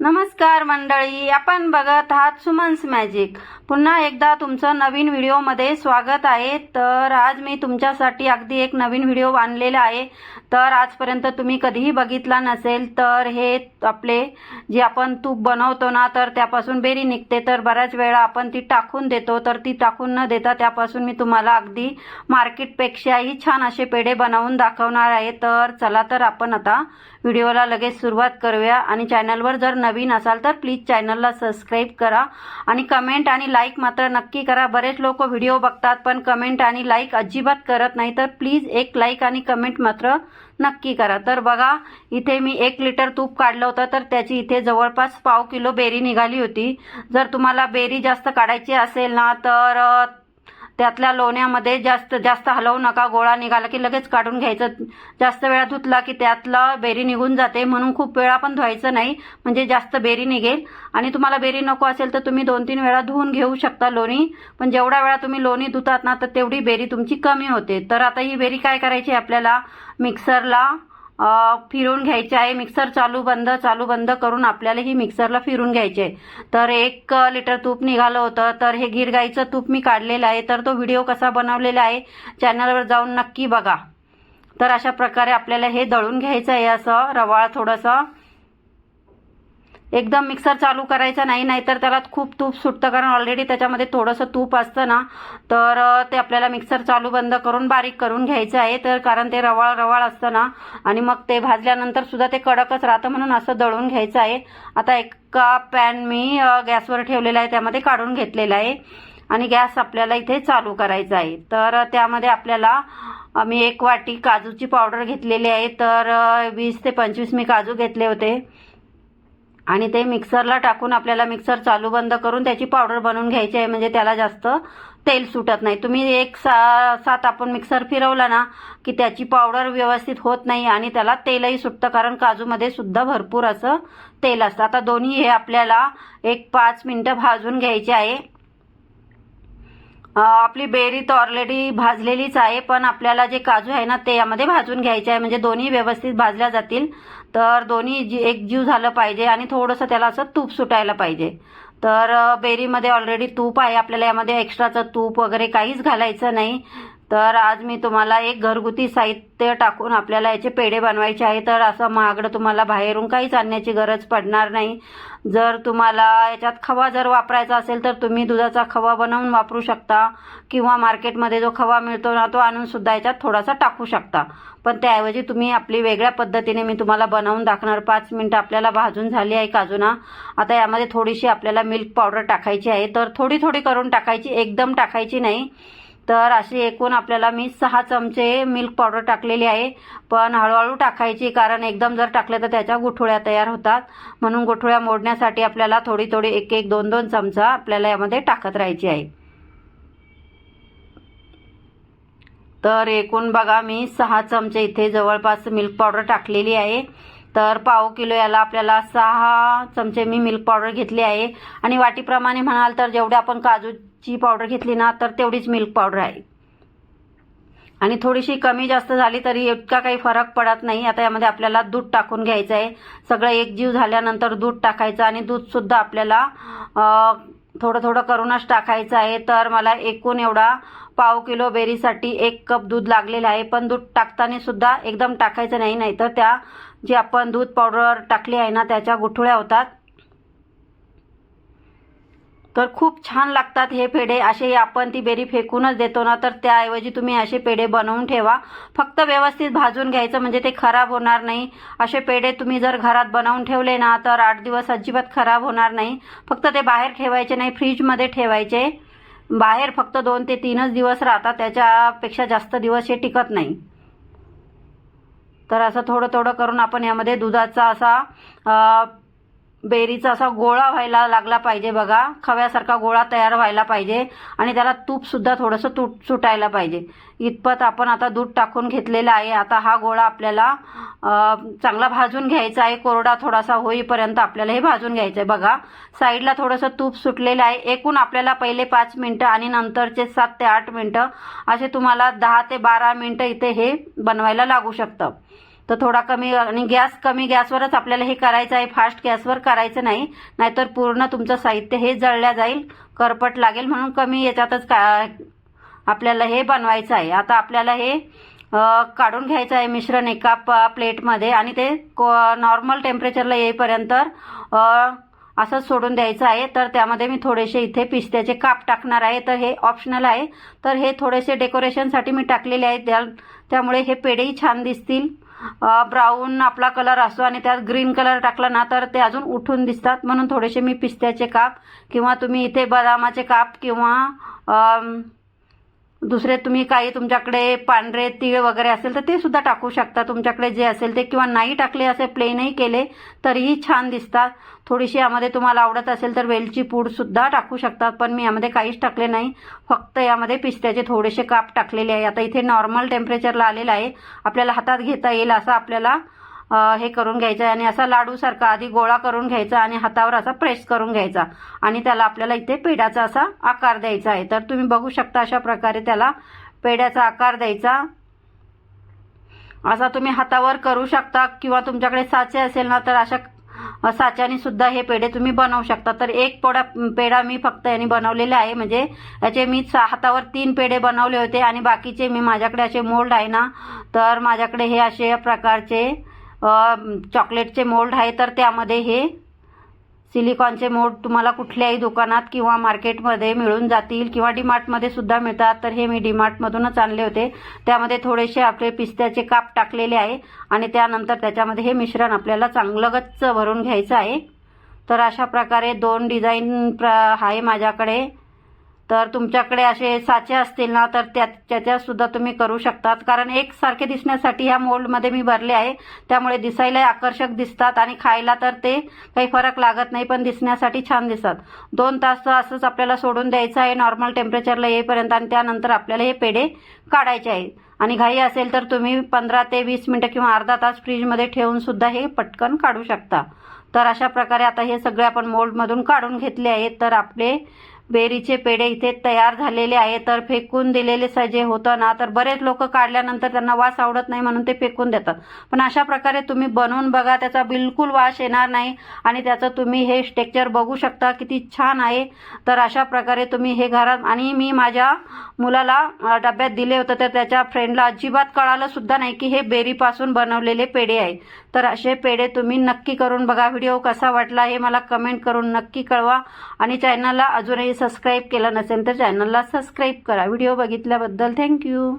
नमस्कार मंडळी आपण बघत आहात सुमन्स मॅजिक. पुन्हा एकदा तुमचं नवीन व्हिडिओमध्ये स्वागत आहे. तर आज मी तुमच्यासाठी अगदी एक नवीन व्हिडिओ आणलेला आहे. तर आजपर्यंत तुम्ही कधीही बघितला नसेल तर हे आपले जे आपण तूप बनवतो ना तर त्यापासून बेरी निघते. तर बऱ्याच वेळा आपण ती टाकून देतो तर ती टाकून न देता त्यापासून मी तुम्हाला अगदी मार्केटपेक्षाही छान असे पेढे बनवून दाखवणार आहे. तर चला तर आपण आता व्हिडिओला लगेच सुरुवात करूया आणि चॅनलवर जर नवीन असाल तर प्लीज चॅनलला सबस्क्राईब करा आणि कमेंट आणि लाईक मात्र नक्की करा. बरेच लोक व्हिडिओ बघतात पण कमेंट आणि लाईक अजिबात करत नाही तर प्लीज एक लाईक आणि कमेंट मात्र नक्की करा. तर बघा इथे मी एक लिटर तूप काढलं होतं तर त्याची इथे जवळपास पाव किलो बेरी निघाली होती. जर तुम्हाला बेरी जास्त काढायची असेल ना तर त्यातल्या लोण्यामध्ये जास्त जास्त हलवू नका गोळा निघाला की लगेच काढून घ्यायचं. जास्त वेळा धुतला की त्यातलं बेरी निघून जाते. म्हणून खूप वेळा पण धुवायचं नाही. म्हणजे जास्त बेरी निघेल. आणि तुम्हाला बेरी नको असेल तर तुम्ही दोन तीन वेळा धुवून घेऊ शकता लोणी. पण जेवढ्या वेळा तुम्ही लोणी धुतात ना तर तेवढी बेरी तुमची कमी होते. तर आता ही बेरी काय करायची आहे आपल्याला? मिक्सरला फिरवून घ्यायचे आहे. मिक्सर चालू बंद चालू बंद करून आपल्याला ही मिक्सरला फिरून घ्यायचे आहे. तर एक लिटर तूप निघालं होतं. तर हे गिरगाईचं तूप मी काढलेलं आहे. तर तो व्हिडिओ कसा बनवलेला आहे चॅनलवर जाऊन नक्की बघा. तर अशा प्रकारे आपल्याला हे दळून घ्यायचं आहे असं रवाळ थोडंसं. एकदम मिक्सर चालू करायचा नाही नाहीतर त्याला खूप तूप सुटतं. कारण ऑलरेडी त्याच्यामध्ये थोडंसं तूप असतं ना तर ते आपल्याला मिक्सर चालू बंद करून बारीक करून घ्यायचं आहे. तर कारण ते रवाळ रवाळ असतं ना आणि मग ते भाजल्यानंतर सुद्धा ते कडकच राहतं म्हणून असं दळून घ्यायचं आहे. आता एका पॅन मी गॅसवर ठेवलेला आहे त्यामध्ये काढून घेतलेला आहे. आणि गॅस आपल्याला इथे चालू करायचा आहे. तर त्यामध्ये आपल्याला मी एक वाटी काजूची पावडर घेतलेली आहे. तर वीस ते पंचवीस मी काजू घेतले होते. आणि ते मिक्सरला टाकून आपल्याला मिक्सर चालू बंद करून त्याची पावडर बनवून घ्यायची आहे. म्हणजे त्याला जास्त तेल सुटत नाही. तुम्ही एक सा सात आपण मिक्सर फिरवला ना की त्याची पावडर व्यवस्थित होत नाही आणि त्याला तेलही सुटतं. कारण काजूमध्ये सुद्धा भरपूर असं तेल असतं. आता दोन्ही हे आपल्याला एक पाच मिनटं भाजून घ्यायचे आहे. आपली बेरी तर ऑलरेडी भाजलेलीच आहे पण आपल्याला जे काजू आहे ना ते यामध्ये भाजून घ्यायचे आहे. म्हणजे दोन्ही व्यवस्थित भाजल्या जातील. तर दोन्ही जी एक जीव झालं पाहिजे आणि थोडंसं त्याला असं तूप सुटायला पाहिजे. तर बेरीमध्ये ऑलरेडी तूप आहे. आपल्याला यामध्ये एक्स्ट्राचं तूप वगैरे काहीच घालायचं नाही. तर आज मी तुम्हाला एक घरगुती साहित्य टाकून आपल्याला याचे पेढे बनवायचे आहे. तर असं महागडं तुम्हाला बाहेरून काहीच आणण्याची गरज पडणार नाही. जर तुम्हाला याच्यात खवा जर वापरायचा असेल तर तुम्ही दुधाचा खवा बनवून वापरू शकता किंवा मार्केटमध्ये जो खवा मिळतो ना तो आणून सुद्धा याच्यात थोडासा टाकू शकता. पण त्याऐवजी तुम्ही आपली वेगळ्या पद्धतीने मी तुम्हाला बनवून दाखणार पाच मिनटं आपल्याला भाजून झाली आहे काजूना. आता यामध्ये थोडीशी आपल्याला मिल्क पावडर टाकायची आहे. तर थोडी थोडी करून टाकायची. एकदम टाकायची नाही. तर अशी एकूण आपल्याला मी सहा चमचे मिल्क पावडर टाकलेली आहे. पण हळूहळू टाकायची कारण एकदम जर टाकले तर त्याच्या गुठोळ्या तयार होतात. म्हणून गुठोळ्या मोडण्यासाठी आपल्याला थोडी थोडी एक एक दोन दोन चमचा आपल्याला यामध्ये टाकत राहायची आहे. तर एकूण बघा मी सहा चमचे इथे जवळपास मिल्क पावडर टाकलेली आहे. तर पाव किलो याला आपल्याला सहा चमचे मी मिल्क पावडर घेतली आहे. आणि वाटीप्रमाणे म्हणाल तर जेवढे आपण काजू ची पावडर घेतली ना तर तेवढीच मिल्क पावडर आहे. आणि थोडीशी कमी जास्त झाली तरी इतका काही फरक पडत नाही. आता यामध्ये आपल्याला दूध टाकून घ्यायचं आहे. सगळं एकजीव झाल्यानंतर दूध टाकायचं आणि दूधसुद्धा आपल्याला थोडं थोडं करूनच टाकायचं आहे. तर मला एकूण एवढा पाव किलो बेरीसाठी एक कप दूध लागलेलं आहे. पण दूध टाकताना सुद्धा एकदम टाकायचं नाही. नाहीतर त्या जे आपण दूध पावडर टाकली आहे ना त्याच्या गुठळ्या होतात. तर खूप छान लागतात हे पेढे. असे आपण ती बेरी फेकूनच देतो ना तर त्याऐवजी तुम्ही असे पेढे बनवून ठेवा. फक्त व्यवस्थित भाजून घ्यायचं म्हणजे ते खराब होणार नाही. असे पेढे तुम्ही जर घरात बनवून ठेवले ना तर आठ दिवस अजिबात खराब होणार नाही. फक्त ते बाहेर ठेवायचे नाही फ्रीजमध्ये ठेवायचे. बाहेर फक्त दोन ते तीनच दिवस राहतात त्याच्यापेक्षा जास्त दिवस हे टिकत नाही. तर असं थोडं थोडं करून आपण यामध्ये दुधाचा असा बेरीचा असा गोळा व्हायला लागला पाहिजे बघा. खव्यासारखा गोळा तयार व्हायला पाहिजे आणि त्याला तूपसुद्धा थोडंसं तुट सुटायला पाहिजे. इतपत आपण आता दूध टाकून घेतलेलं आहे. आता हा गोळा आपल्याला चांगला भाजून घ्यायचा आहे. कोरडा थोडासा होईपर्यंत आपल्याला हे भाजून घ्यायचं आहे बघा साईडला थोडंसं तूप सुटलेलं आहे. एकूण आपल्याला पहिले पाच मिनटं आणि नंतरचे सात ते आठ मिनटं असे तुम्हाला दहा ते बारा मिनटं इथे हे बनवायला लागू शकतं. तर थोडा कमी आणि गॅस कमी गॅसवरच आपल्याला हे करायचं आहे. फास्ट गॅसवर करायचं नाही. नाहीतर पूर्ण तुमचं साहित्य हे जळल्या जाईल. करपट लागेल. म्हणून कमी याच्यातच का आपल्याला हे बनवायचं आहे. आता आपल्याला हे काढून घ्यायचं आहे मिश्रण एका प्लेटमध्ये. आणि ते नॉर्मल टेम्परेचरला येईपर्यंत असंच सोडून द्यायचं आहे. तर त्यामध्ये मी थोडेसे इथे पिस्त्याचे काप टाकणार आहे. तर हे ऑप्शनल आहे. तर हे थोडेसे डेकोरेशनसाठी मी टाकलेले आहेत. त्या त्यामुळे हे पेढेही छान दिसतील. ब्राऊन आपला कलर असतो आणि त्यात ग्रीन कलर टाकला ना तर ते अजून उठून दिसतात. म्हणून थोडेसे मी पिस्त्याचे काप किंवा तुम्ही इथे बदामाचे काप किंवा दुसरे तुम्ही काही तुमच्याकडे पांढरे तीळ वगैरे असेल तर ते सुद्धा टाकू शकता. तुमच्याकडे जे असेल ते किंवा नाही टाकले असे प्लेनही केले तरीही छान दिसतात. थोडीशी यामध्ये तुम्हाला आवडत असेल तर वेलची पूड सुद्धा टाकू शकतात पण मी यामध्ये काहीच टाकले नाही. फक्त यामध्ये पिस्त्याचे थोडेसे काप टाकलेले आहे. आता इथे नॉर्मल टेम्परेचरला आलेलं आहे. आपल्याला हातात घेता येईल असं आपल्याला हे करून घ्यायचं आहे आणि असा लाडूसारखा आधी गोळा करून घ्यायचा आणि हातावर असा प्रेस करून घ्यायचा. आणि त्याला आपल्याला इथे पेढ्याचा असा आकार द्यायचा आहे. तर तुम्ही बघू शकता अशा प्रकारे त्याला पेढ्याचा आकार द्यायचा. असा तुम्ही हातावर करू शकता किंवा तुमच्याकडे साचे असेल ना तर अशा साच्याने सुद्धा हे पेढे तुम्ही बनवू शकता. तर एक पोडा पेढा मी फक्त याने बनवलेला आहे. म्हणजे याचे मी हातावर तीन पेढे बनवले होते आणि बाकीचे मी माझ्याकडे असे मोल्ड आहे ना तर माझ्याकडे हे असे प्रकारचे चॉकलेटचे मोल्ड आहे तर त्यामध्ये हे सिलिकॉनचे मोड तुम्हाला कुठल्याही दुकानात किंवा मार्केटमध्ये मिळून जातील किंवा डीमार्टमध्ये सुद्धा मिळतात. तर हे मी डीमार्टमधूनच आणले होते. त्यामध्ये थोडेसे आपले पिस्त्याचे काप टाकलेले आहे आणि त्यानंतर त्याच्यामध्ये हे मिश्रण आपल्याला चांगलं गच्च भरून घ्यायचं आहे. तर अशा प्रकारे दोन डिझाईन प्र आहे माझ्याकडे. तर तुमच्याकडे असे साचे असतील ना तर त्या त्याच्यात सुद्धा तुम्ही करू शकतात. कारण एकसारखे दिसण्यासाठी ह्या मोल्डमध्ये मी भरले आहे. त्यामुळे दिसायला आकर्षक दिसतात आणि खायला तर ते काही फरक लागत नाही पण दिसण्यासाठी छान दिसतात. दोन तास तर असंच आपल्याला सोडून द्यायचं आहे. नॉर्मल टेम्परेचरला येईपर्यंत आणि त्यानंतर आपल्याला हे पेढे काढायचे आहे आणि घाई असेल तर तुम्ही पंधरा ते वीस मिनटं किंवा अर्धा तास फ्रीजमध्ये ठेवून सुद्धा हे पटकन काढू शकता. तर अशा प्रकारे आता हे सगळे आपण मोल्डमधून काढून घेतले आहेत. तर आपले बेरीचे पेढे इथे तयार झालेले आहे तर फेकून दिलेले सजे होतं ना तर बरेच लोक काढल्यानंतर त्यांना वास आवडत नाही म्हणून ते फेकून देतात. पण अशा प्रकारे तुम्ही बनवून बघा त्याचा बिलकुल वास येणार नाही आणि त्याचं तुम्ही हे स्ट्रक्चर बघू शकता किती छान आहे. तर अशा प्रकारे तुम्ही हे घरात आणि मी माझ्या मुलाला डब्यात दिले होते तर त्याच्या फ्रेंडला अजिबात कळालं सुद्धा नाही की हे बेरीपासून बनवलेले पेढे आहे. तर असे पेढे तुम्ही नक्की करून बघा. व्हिडिओ कसा वाटला हे मला कमेंट करून नक्की कळवा. आणि चॅनलला अजूनही सबस्क्राईब केला नसेल तर चॅनलला सबस्क्राईब करा. Video बघितल्याबद्दल thank you